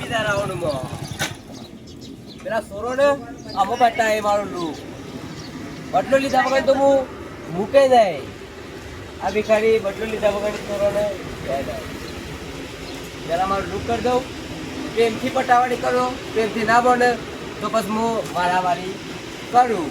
બીજા મારું મારું કરી દઉં. પ્રેમથી પટાવાડી કરો, પ્રેમથી ના બને તો પછી હું મારામારી કરું.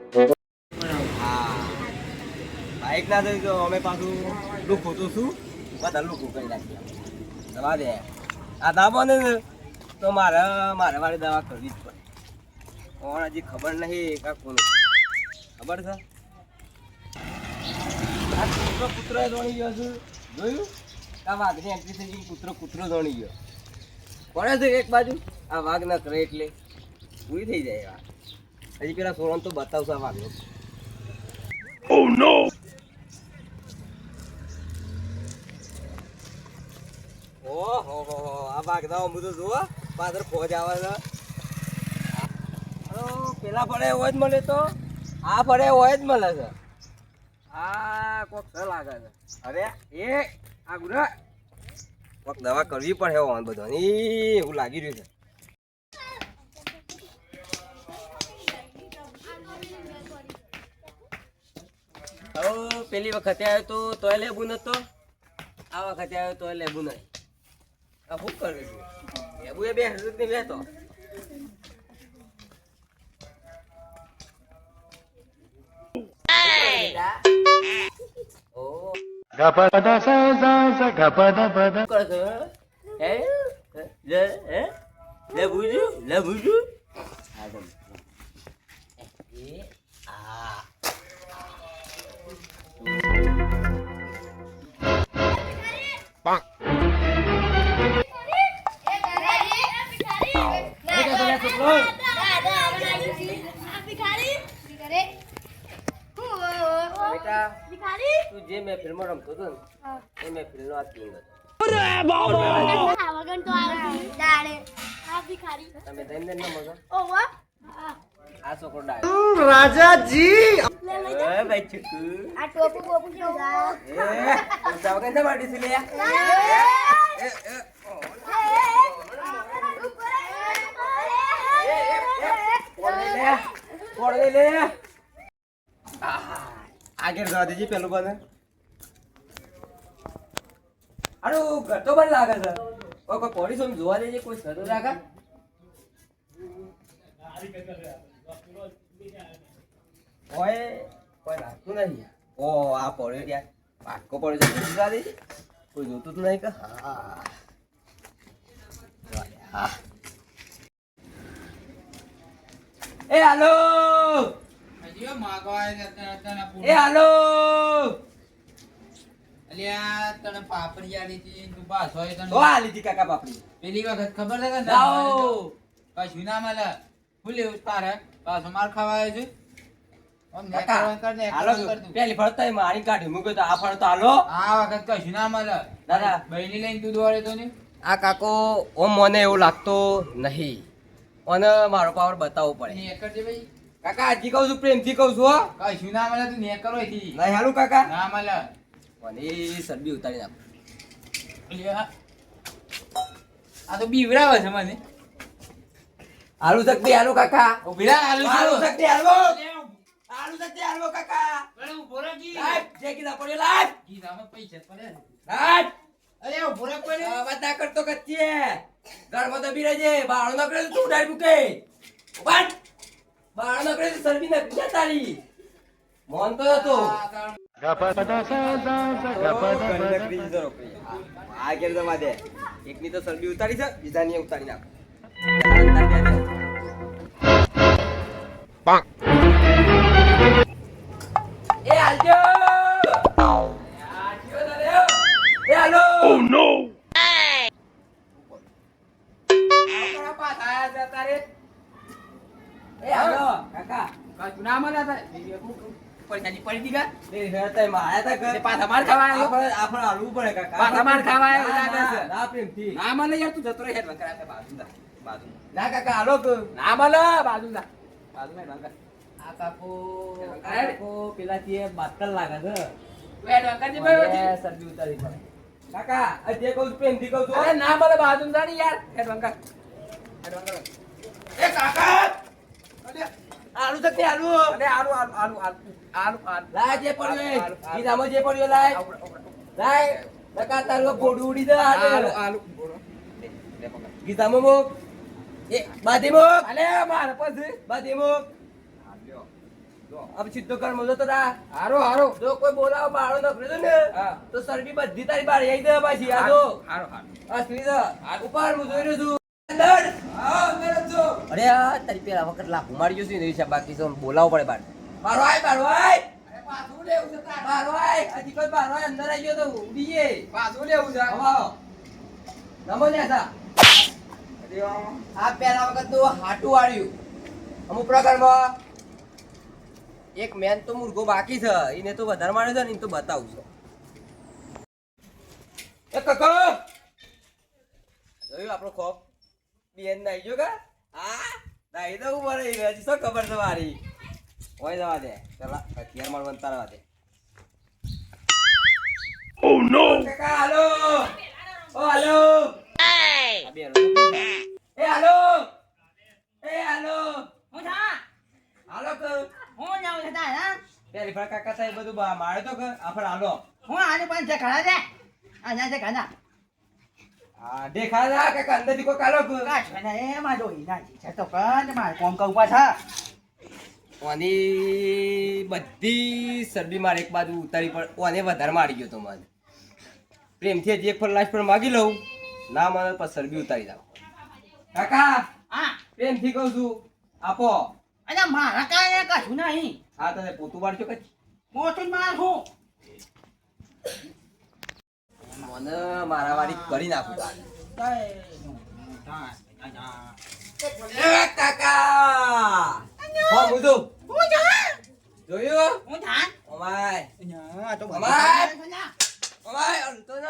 ના અમે પાછું લુક હોતું શું? બધા લુક કરી નાખીએ દે. આ દાબો ને તો મારે મારે વાળી દવા કરવી જ પડે. કોણ હજી ખબર નહીં કા કોણ ખબર છે? આ કૂતરો કૂતરો દોડી ગયો છે. જોયું? આ વાઘની એન્ટ્રી થઈ ગઈ, કૂતરો કૂતરો દોડી ગયો. પડે છે એક બાજુ? આ વાઘ ના કરે એટલે. પૂરી થઈ જાય વાઘ હજી પેલા સોરણ તો બતાવશે આ વાઘનો. Oh હો હો આ વાગદાઓ બધું જુઓ. પાછળ ફોજ આવે છે. પેલા ફળે હોય જ મળે તો? આ ફળે હોય મળે છે. આ કોક લાગે છે. અરે, એ, આ ગુરા. કોક દવા કરવી પડે હોવાનું બધો ઈ, એવું લાગી રહ્યું છે. પેલી વખતે આવ્યો તો તોય લેબુ નતો? આ વખતે આવ્યો તોય લેબુ નહીં આ શું કરે છે? લેબુ એ બે હજુ નહીં બેતો ઓ Gapada sa sa sa gapada pada. શું કરે છે? હે? લે હે? લેબુ જો લેબુ જો આ બેટા તું જે મેં ફિલ્મો રમતો હતો ને એ મેં ફિલ્મનો મગા આ છોકરો ડાયો રાજાજી એ ભાઈ ચુકુ એ ઉતાવ કેમ ના માટી છે લે એ એ લે આગળ જવા દેજી પેલું બને. અરે ઘટો પણ લાગે છે. કોઈ કોઈ પોલીસ આમ જોવા દેજે, કોઈ સરું રાખા. ઓય, કોઈ લાગતું નહીં ઓ, આ પડ્યો ત્યાં પાટકો પડ્યો છે જોવા દેજે. કોઈ જોતું જ નહીં કે? હા હા. એ હાલો. એ હાલો. અલ્યા તને પાપડી આલી હતી તું પાછો આવ્યો તને. ઓ આ લીધી કાકા પાપડી. પેલી વખત ખબર છે કે લાવો. કશું ના મળે. હું લેવું તારે? પાછો માર ખાવા આવ્યો છું. આમ નેક કાકા કરવાનું કર, નેક હાલો કરવાનું કર તું. પેલી ફરતા મારી કાઢી મૂક્યો તો આ ફળ તો હાલો. આ વખત કશું ના મળે. દાદા. બહેની લઈને તું દોડે તો ને આ કાકો ઓમ મને એવું લાગતો નહીં. મને મારો પાવર બતાવવો પડે. કાકા હજી કહું છું પ્રેમથી કહું છું હો. કશું ના મળે તું નેકર હોયથી. નહીં હાલું કાકા. ના મળે. મને સરબી ઉતારી નાખ આ તો બીવડાવે છે મને. હાલું શક્તિ આલુ કાકા. ઉભીરા આલુ આલુ શક્તિ હાલો આલુ શક્તિ હાલો કાકા. કી. લાઈટ જે કીધા પડ્યો લાઈટ. ગીધામાં પૈસા પડે લાઈટ. અરે ઊભો રહે કોઈ નહીં. અવાજ ના કરતો કચ્ચે ઘરમાં તો બી રહેજે. બાળો ન કરે તો ડાઈ મૂકે. ઉભાટ બાળો ન કરે તો શરબી ના પૂજા તારી. મોન તો હતો. આ કેમ જમા દે? એકની તો સરબી ઉતારી છે બીજાની ઉતારી નાખ. એ હાલજો. કાકા કશું ના મળે તારે. પૈસાની પડી કા? એ હેરતાય માર્યા તા ઘર. પાછા માર ખાવા? આપણે- આપણે હાલવું પડે કાકા. પાછા માર ખાવા આવ્યો ના, છે. પ્રેમથી. ના મળે યાર તું જતો રહે હેઠ વંકર આપણે બાજુ બાજુ. ના કાકા હાલો કે. ના મળે બાજુ બાજુ માં હેઠ આ કાકો અરે. કાકો પેલાથી એ બાતલ લાગે છે હેઠ વંકરજી ભાઈ મને ઉતારી પડે. કાકા આ જે કહું પ્રેમથી કહું છું અરે ના મળે બાજુ જા યાર હેઠ વંકર. હેઠ વંકર. એ કાકા અરે આલુ છે આલુ. અરે આલુ આલુ આલુ આલુ આલુ આલુ. લાય જે પડ્યો એ. આલુ, આલુ. જે પડ્યો લાય. આવડે, આવડે. લાય. કાકા તારું ગોડું ઉડી જાય આલુ આલુ. બોલો. લે, લે પકડ. ગીધામાં મૂક. એ બાધી મૂક. અલે મારે પછી. બાધી મૂક. હા, લ્યો. લો. હવે સીધો કર મોજો તો. રા હારો હારો. જો કોઈ બોલાવો બાળો નકળ્યો ને. તો સરબી બધી તારી બાર આવી દે પાછી. આ જો. હારો હારો. અસલી ઉપર હું જોઈ રહ્યો છું. અરે આ તારી પેલા વખત લાફો મારી ગયો છે ને બાકી તો બોલાવો પડે બાર. મારો આય મારો આય. પાછું લેવું છે તારે. આય. હજી કોઈ બારો અંદર આવી ગયો તો ઉડી પાછું લેવું છે. આવો આવો નમો ન્યાસા આ. પેલા વખત તો હાટું વાળ્યું અમુક પ્રકારમાં એક મેન તો મુર્ગો બાકી છે એને તો વધારે માર્યો છે ને એને તો બતાવું છું. એ કકો. જોયું આપણો ખોફ બેન નાઈ જો કા હા નાઈ રહી ગયા છે શું ખબર છે મારી? હોય જવા દે. ચલા અત્યાર માર વંતારવા દે. ઓ નો કાકા હાલો. ઓ હાલો. આ એ હાલો. એ હાલો. હું થા? હાલો કહું હું જાઉં છું તાર, હા? પેલી ફર કાકા સાહેબ બધું મારે તો કર આફર હાલો. હું આને પણ છે ખરા છે? આ જા છે ખરા. હા દેખા જા કાકા કોઈ કાલો એમાં જોઈ નાખી છે તો મારે કોમ કહું પાછા. ઓની બધી સરબી મારે એક બાજુ ઉતારી પડ ઓને વધારે મારી ગયો તો મને. પ્રેમથી હજી એક લાસ્ટ પર માગી લઉં. ના મને પછી સરબી ઉતારી દઉં કાકા હા, પ્રેમથી કહું છું આપો. અને મારા કાંઈ કશું નહીં. હા તમે પોતું પાડશો કચ્છ મોટું જ માર. મને મારા વાળી કરી નાખું તારે. કાકા હા હું જા? જોયું હું ધાન ઓમાય તો. બધા અમાય હલતો ન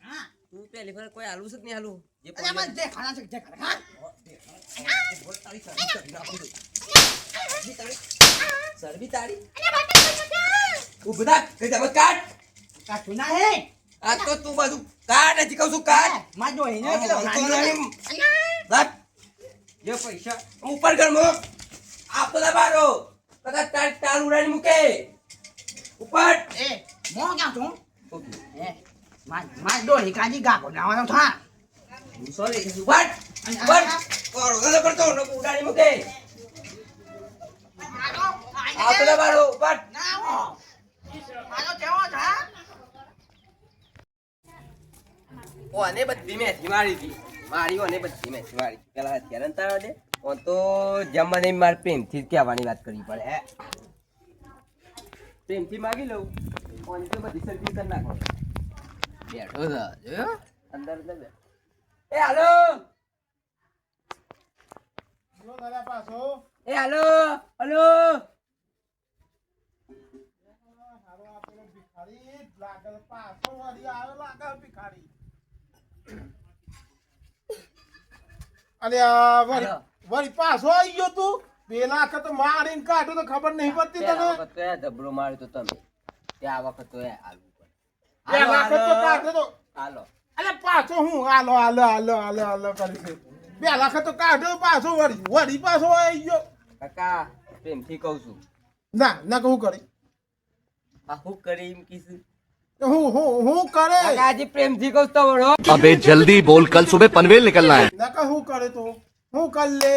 હા. તું પેલી ફર કોઈ આલુ સક નહીં હાલું જે પણ જે ખાના છે, જે ખાના. સરબી તારી ઊભું થાક કઈ તમે કાટ કશું નહીં. આ તો તું બધું કાટ હજી કહું છું કાટમાં. નહીં. રાખ. જે પૈસા. ઉપર કર મો આપતો ના બારો. કદાચ તાર તાર ઉડાડી મૂકે. ઉપર. એ, હું ક્યાં છું? એ, માં- માં ડોહી કાઢી ગાગો નાવાનો થા. સોરી ઉપર. ઉપર. ઓર કરતો. ન ઉડાડી મૂકે. આનો, આપતો ના બારો ઉપર. ના હો. આનો કેવો છે? ઓને બધી મેથી મારી હતી. મારી ઓને બધી મેથી મારી હતી. પેલા હથિયાર અંતાડવા દે. ઓન તો જેમ મને એમ મારે પ્રેમથી જ કહેવાની વાત કરવી પડે હે. પ્રેમથી માગી લઉં. ઓન તો બધી સર્વિસ કરી નાખો. બેઠો જોયો? અંદર અંદર. એ હાલો! એ હાલો! હાલો! અરે આ વળી હાલો. વળી પાછો આવી ગયો તું? પેલા વખત મારીને કાઢ્યો તો ખબર નહીં પડતી તને. તો માર્યો તો તમે. ત્યાં વખત તો હાલવું પડે. પેલા વખત તો કાઢ્યો તો હાલો. અરે પાછો હું? હાલો હાલો હાલો હાલો હાલો કરી છે. પેલા વખત તો કાઢ્યો પાછો વળી વળી પાછો આવી ગયો. કાકા પ્રેમથી કહું છું. ના ના કહું કરી. આ હું કરી એમ કીધું? હું હું હું કરે કાકા આજે પ્રેમથી કહું તો વળો अबे जल्दी बोल कल सुबह पनवेल निकलना है નકા હું કરે તો હું કર લે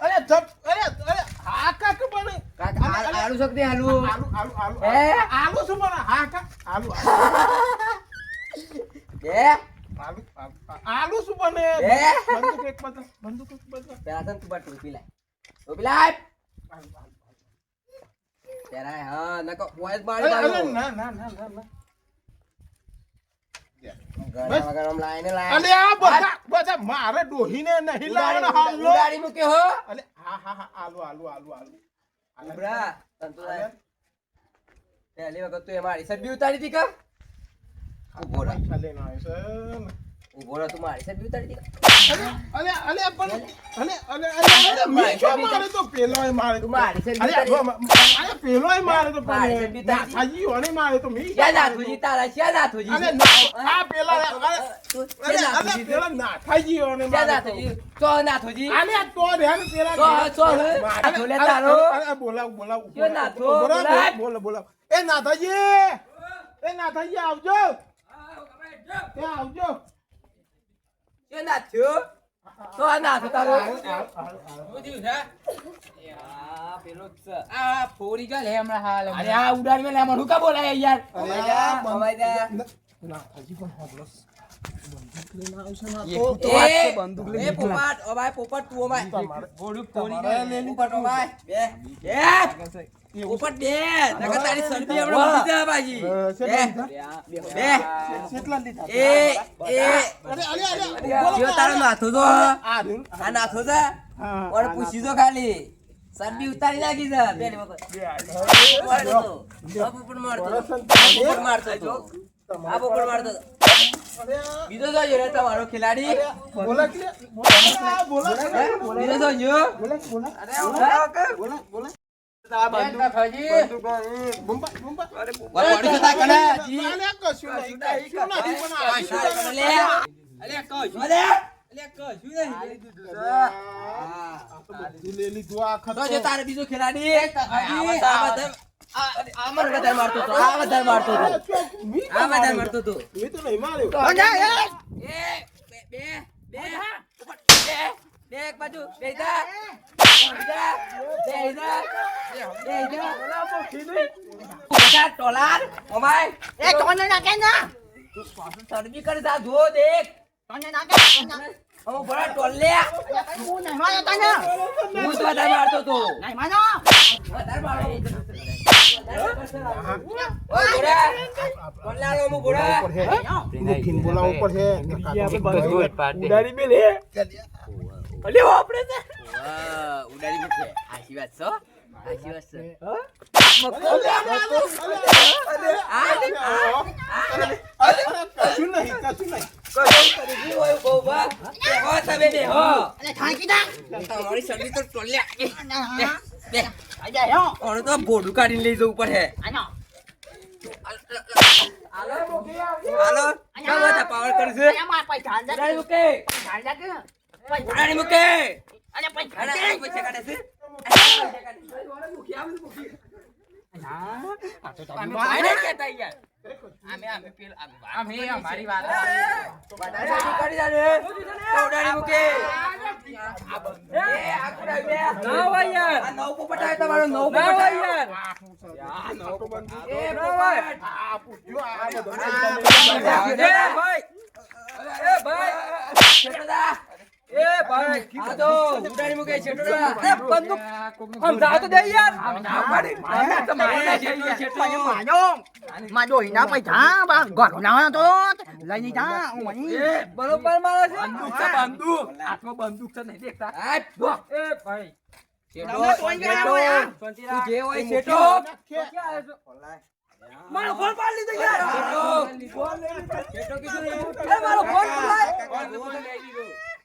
અરે જપ અરે અરે હા કાક બને કાકા આ- આલુ શકતી આલુ આલુ આલુ આલુ હે? આલુ શું બને હા કા આલુ બે આલુ આલુ આલુ શું બને હે? બંદૂક એક બદલ બંદૂક એક બદલ પેલા તને તું બા ટોપી લાય ટોપી લાય આલુ, આલુ. પેલા હા નકો મારી અરે, દાલો ના ના ના ના મારે ડોહીને નહીં લાવવાના ઉડાડી- મૂક્યો હો. અલે હા હા હા આલુ આલુ આલુ આલુ પહેલી વખત તું એ મારી સબ્જી ઉતારી હતી કા બોરા છે ને. ઊભો તું મારી સબ્જી ઉતારી હતી અલે અલે પણ અલે અલે અલે અલે મીઠો મારે તો પેલોય મારે તું મારી છે અરે બીતારી. આ- અરે પેલોય મારે તો પણ નાથાજી ઓને મારે તો મી ક્યાં નાથુજી તારા? ક્યાં નાથુજી? અરે આ પેલા અરે તું અરે ક્યાં અરે નાથુજી? પેલા નાથાજી ઓને મારે નાથુજી? ચો નાથુજી? અલે તો રે પેલા તો- તો હવે અરે, નાથો લે તારો. અરે, અરે, બોલાવ બોલાવ કયો નાથો? બોલાવ બોલાવ. બોલાવ બોલાવ એ નાથાજી એ નાથાજી આવજો એ આવજો ક્યાં નાથ્યો? તો આ નાથો તારો. થયું છે? આ પેલો જ છે. આ ફોડી ગયા લે હમણાં હાલ અરે આ ઉડાડી મેલે આમાં હું કા બોલાય યાર અરે, અમાઈ જા, બંધ- અમાઈ જા. નાથાજી પણ હોબળો એ, એ પોપટ, અમાય પોપટ તું અમાય. તમારે પોપટ અમાય. બે. બે. પોપટ બે. નકર તારી શરદી હમણાં ઉડી દે બાજી. બે. બે. કેટલા લીધા એ, એ. અરે અરે અરે જો તારો નાથો તો. આ. નાથો છે. ઓર પૂછી તો ખાલી. શરદી ઉતારી નાખી છે. પહેલી વખત. આ પોપટ મારતો પોપટ મારતો જો આ પોપટ મારતો બીજો જોજો રે તમારો ખેલાડી. બોલા કે બોલા બોલા બોલા બીજો જોજો બોલા? બોલા બોલા. બીજો ખેલાડી. આ વધારે- આ- આ મને વધારે મારતો હતો આ વધારે મારતો હતો. આ વધારે મારતો હતો. મી તો નહીં માર્યો. એ, બે બે. બે. બે બે એક બાજુ બે જા. બે જા બે જા બે જા. બધા ટોલાર ઓમાય. એ તોને નાખે ના. ચરબી કરી દા જો દેખ. તોને નાખે અમુક બડા ટોલ્યા હું નહીં મારે તને હું જ વધારે મારતો હતો. નહીં માનો વધારે મારતો હતો. ઓય ઘોડા. ટોલ્યા અમુક અલે આપણે છે વાહ ઉડાડી મૂકે. આશી વાત છો આશી વાત છે. ભોડું કાઢીને લઈ જવું પડે. હાલો પાવર કરશે. ઉડાડી મૂકે. આ પૈસા કાઢે છે આને કહેતા યાર અમે અમે પેલ અમે અમારી વાત વધારે આટલું કરી જાને. તો ઉડાડી મૂકે એ, આ કુડાઈ બે. આ નવ પોપટ આવ્યો તમારો નવ ભાઈ. એ, ભાઈ. આ તો ઉડાડી મૂકે શેઠોદા. સમજાવો તો દે યાર. આ તો મારે શેઠો, શેઠો. માનો માનો એના પૈસા બા ઘર ના તો લઈને જા હું અહીં એ, બરોબર મારે છે. બંદૂક છે, બંદૂક. હાથમાં બંદૂક છે, નહીં દેખતા. આ, ભો. શેઠો, તમે કોઈ ગયા શેઠો. હોય તું જે હોય શેઠો. મારો ફોન પાડી લીધો યાર. ને. એ, મારો ફોન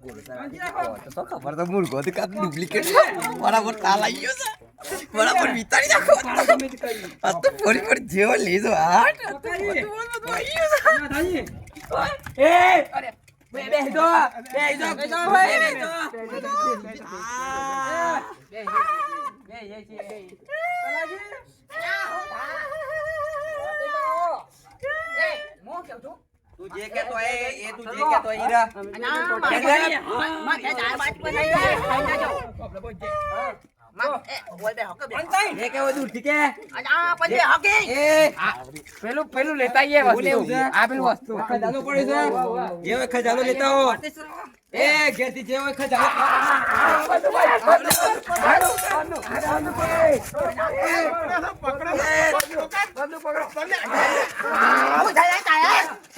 તો. ખબર તો મૂર્ખો હતી કાં ડુપ્લિકેટ બરાબર તાલ ગયો છે બરાબર વિતારી નાખો આ તો ફરી ફરી જેવો લીધો હાટ. એ અરે બે બે દો બે દો બે દો ભાઈ બે દો આ. તું જે કહેતો એ એ તું જે કહેતો રા. એ એ પેલું પેલું લેતા? આ પેલું વસ્તુ ખજાનો પડ્યો છે જે ખજાનો લેતા હો એ ઘેરથી જે હોય ખજાનો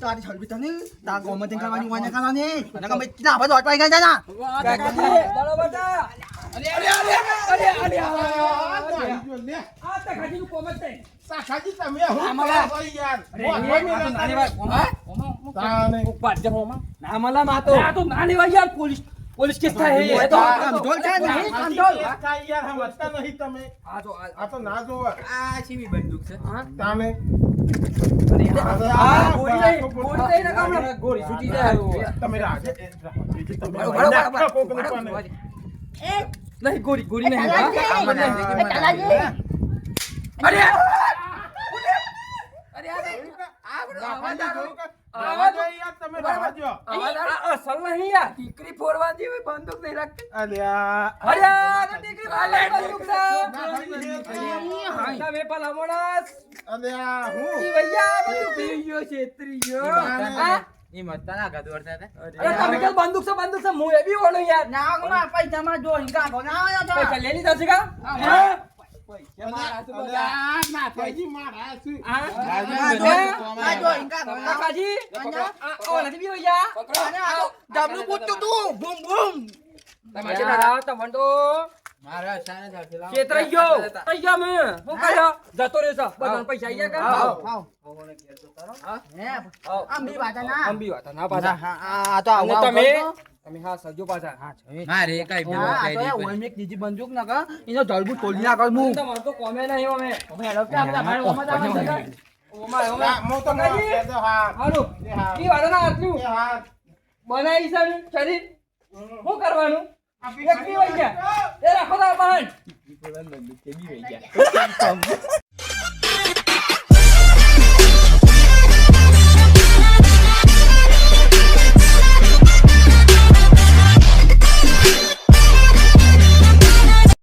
તારી છલબી તને તા ગોમત કરવાની વાને કરવાની નકા મે ના બધો અટવાઈ ગયા ના સાખાજી તમે હું તાને પોલીસ કેસ થાય એ તો કંટ્રોલ છે નહીં કંટ્રોલ કાંઈ યાર સમજતા નહીં તમે આ તો ના જોવે આ ચીવી બંદૂક છે તાને ગોળી છૂટી જાય તમે રાખો. તમે નહીં ગોળી ગોળી નહીં. અરે છે અલ્યા, હું? ભૈયા બંદૂક પી ગયો છેતરી ગયો હા? ઈ મત ના હતા અરે તમે કેમ બંદૂક છે બંદૂક છે હું એ બી ઓળું યાર. ના ગોમાં પૈસા માં જો હિંગા ગો ના આયો તો પૈસા લીધા છે કા? હા? અલ્યા, ના થાયજી, મારા છે. આ જો. ના કાકાજી આ ઓલાથી બી ભૈયા અને ડબલું પૂછતું તું. બૂમ બૂમ. તમારે દાદા તમને તો મારા. છેતરાઈ ગયો છેતરાઈ ગયો મેં? શું કર્યો જતો રહ્યો છે બધાને પૈસા આઈ ગયા આવ આવ હે. આમ ના. અંબી વાત ના પાછા. આ તો અને તમે? તમે હા સજો પાછા. હા મારે કઈ તો. હા આ તો એ ઓય બંદૂક ના કા એનો જળબુ તોડી ના કર હું તમારે તો કોમે નહીં અમે. અમે હેડો કે આપણે ભાઈ ઓમાં જવાનું છે કા? ઓમાં ઓમાં. ના, હું તમને હા. હારું. ઈ વાળો ના આટલું બનાવી છે શરીર. શું કરવાનું? રાખો બહાર.